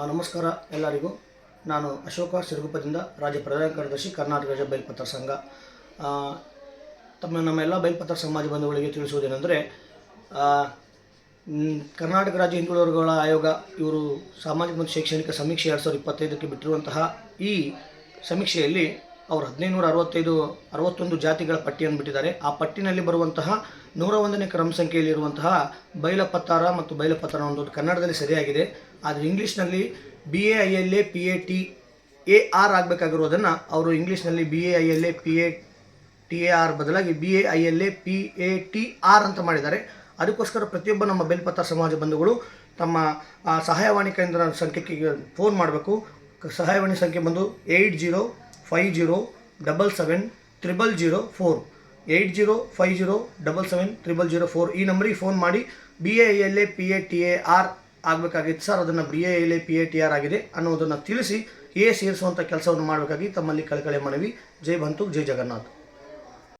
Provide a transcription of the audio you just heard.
ನಮಸ್ಕಾರ ಎಲ್ಲರಿಗೂ. ನಾನು ಅಶೋಕ ಸಿರುಗುಪ್ಪದಿಂದ ರಾಜ್ಯ ಪ್ರಧಾನ ಕಾರ್ಯದರ್ಶಿ ಕರ್ನಾಟಕ ರಾಜ್ಯ ಬೈಲ್ಪತ್ರ ಸಂಘ. ತಮ್ಮ ನಮ್ಮ ಎಲ್ಲ ಬೈಲ್ಪತ್ರ ಸಮಾಜ ಬಂಧುಗಳಿಗೆ ತಿಳಿಸುವುದೇನೆಂದರೆ ಕರ್ನಾಟಕ ರಾಜ್ಯ ಹಿಂದುಳಿದ ಆಯೋಗ ಇವರು ಸಾಮಾಜಿಕ ಮತ್ತು ಶೈಕ್ಷಣಿಕ ಸಮೀಕ್ಷೆ ಎರಡು ಸಾವಿರದ ಇಪ್ಪತ್ತೈದಕ್ಕೆ ಬಿಟ್ಟಿರುವಂತಹ ಈ ಸಮೀಕ್ಷೆಯಲ್ಲಿ ಅವರು ಹದಿನೈದುನೂರ ಅರವತ್ತೈದು ಅರವತ್ತೊಂದು ಜಾತಿಗಳ ಪಟ್ಟಿಯನ್ನು ಬಿಟ್ಟಿದ್ದಾರೆ. ಆ ಪಟ್ಟಿನಲ್ಲಿ ಬರುವಂತಹ ನೂರ ಒಂದನೇ ಕ್ರಮ ಸಂಖ್ಯೆಯಲ್ಲಿರುವಂತಹ ಬೈಲಪತ್ತಾರ ಮತ್ತು ಬೈಲಪತ್ತಾರ ಒಂದು ಕನ್ನಡದಲ್ಲಿ ಸರಿಯಾಗಿದೆ. ಆದರೆ ಇಂಗ್ಲೀಷ್ನಲ್ಲಿ B A I L A P A T A R ಆಗಬೇಕಾಗಿರೋದನ್ನು ಅವರು ಇಂಗ್ಲೀಷ್ನಲ್ಲಿ B A I L A P A T A R ಬದಲಾಗಿ B A I L A P A T R ಅಂತ ಮಾಡಿದ್ದಾರೆ. ಅದಕ್ಕೋಸ್ಕರ ಪ್ರತಿಯೊಬ್ಬ ನಮ್ಮ ಬೆಲ್ಪತ್ರ ಸಮಾಜ ಬಂಧುಗಳು ತಮ್ಮ ಸಹಾಯವಾಣಿ ಕೇಂದ್ರ ಸಂಖ್ಯೆಗೆ ಫೋನ್ ಮಾಡಬೇಕು. ಸಹಾಯವಾಣಿ ಸಂಖ್ಯೆ ಬಂದು eight zero five zero double seven triple zero four eight zero five zero double seven triple zero four ಈ ನಂಬರಿಗೆ ಫೋನ್ ಮಾಡಿ B A L A P A T A R ಆಗಬೇಕಾಗಿತ್ತು. ಸರ್ ಅದನ್ನು B A L A P A T R ಆಗಿದೆ ಅನ್ನೋದನ್ನು ತಿಳಿಸಿ A ಸೇರಿಸುವಂಥ ಕೆಲಸವನ್ನು ಮಾಡಬೇಕಾಗಿ ತಮ್ಮಲ್ಲಿ ಕಳಕಳಿ ಮನವಿ. ಜೈ ಬಂತು, ಜೈ ಜಗನ್ನಾಥ್.